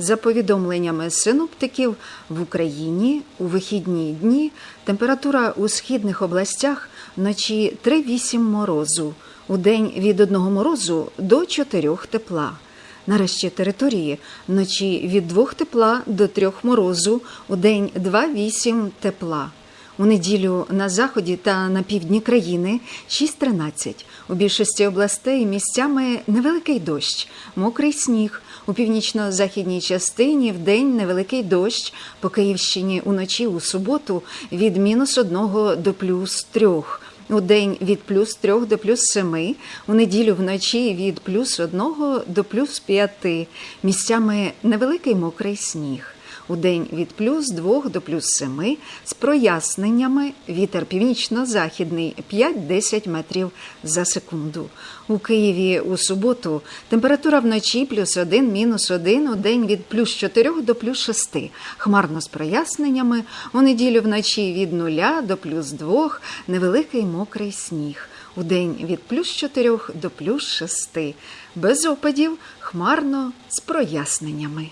За повідомленнями синоптиків, в Україні у вихідні дні температура у східних областях вночі 3-8 морозу, у день від 1 морозу до 4 тепла. На решті території вночі від 2 тепла до 3 морозу, у день 2-8 тепла. У неділю на заході та на півдні країни 6-13. У більшості областей місцями невеликий дощ, мокрий сніг. У північно-західній частині вдень невеликий дощ. По Київщині уночі у суботу від мінус 1 до плюс 3. У день від плюс 3 до плюс 7, у неділю вночі від плюс 1 до плюс 5. Місцями невеликий мокрий сніг. У день від плюс 2 до плюс 7 з проясненнями вітер північно-західний 5-10 метрів за секунду. У Києві у суботу температура вночі плюс 1, мінус 1, у день від плюс 4 до плюс 6. Хмарно з проясненнями. У неділю вночі від 0 до плюс 2, невеликий мокрий сніг. У день від плюс 4 до плюс 6. Без опадів хмарно з проясненнями.